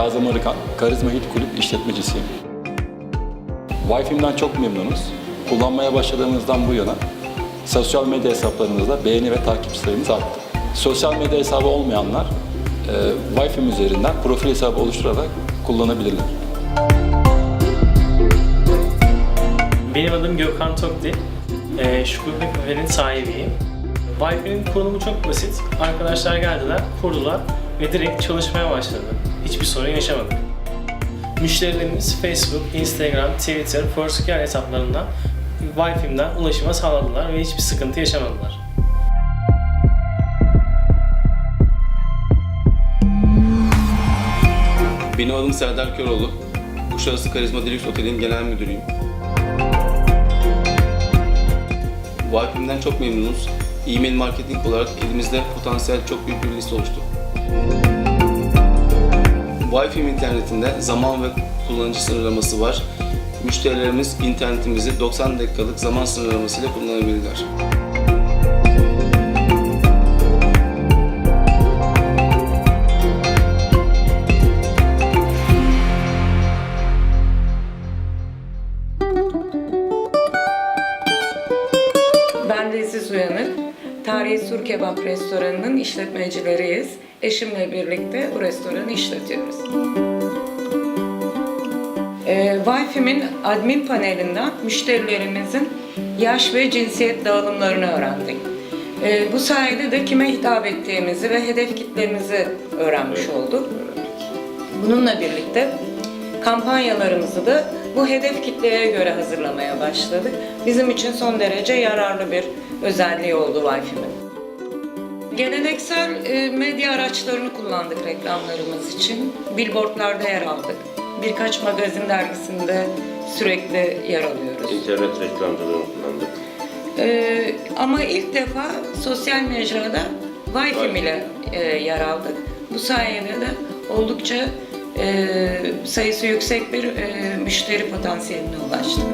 Arıkan, Karizma Hit Kulüp işletmecisiyim. Wi-Fi'mden çok memnunuz. Kullanmaya başladığımızdan bu yana sosyal medya hesaplarımızda beğeni ve takip sayımız arttı. Sosyal medya hesabı olmayanlar e, Wi-Fi üzerinden profil hesabı oluşturarak kullanabilirler. Benim adım Gökhan Tokdi. Ee, Şükrü Büfe'nin sahibiyim. Wi-Fi'nin kurulumu çok basit. Arkadaşlar geldiler, kurdular ve direkt çalışmaya başladı. Hiçbir sorun yaşamadık. Müşterilerimiz Facebook, Instagram, Twitter, Foursquare hesaplarından Wi-Fi'mden ulaşıma sağladılar ve hiçbir sıkıntı yaşamadılar. Benim adım Serdar Köroğlu. Kuşadası Karizma Deluxe Otel'in genel müdürüyüm. Wi-Fi'den çok memnunuz. E-mail marketing olarak elimizde potansiyel çok büyük bir liste oluştu. Wi-Fi internetinde zaman ve kullanıcı sınırlaması var. Müşterilerimiz internetimizi 90 dakikalık zaman sınırlamasıyla kullanabilirler. Ben de Aziz Uyanık. Tarihi Sur Kebap Restoranı'nın işletmecileriyiz. Eşimle birlikte bu restoranı işletiyoruz. Ee, Wi-Fi'min admin panelinden müşterilerimizin yaş ve cinsiyet dağılımlarını öğrendik. Ee, bu sayede de kime hitap ettiğimizi ve hedef kitlemizi öğrenmiş olduk. Bununla birlikte kampanyalarımızı da bu hedef kitleye göre hazırlamaya başladık. Bizim için son derece yararlı bir özelliği oldu Wi-Fi'nin. Geleneksel e, medya araçlarını kullandık reklamlarımız için. Billboardlarda yer aldık. Birkaç magazin dergisinde sürekli yer alıyoruz. İnternet reklamcılığını kullandık. Ee, ama ilk defa sosyal mecrada Wi-Fi ile e, yer aldık. Bu sayede de oldukça e, sayısı yüksek bir e, müşteri potansiyeline ulaştık.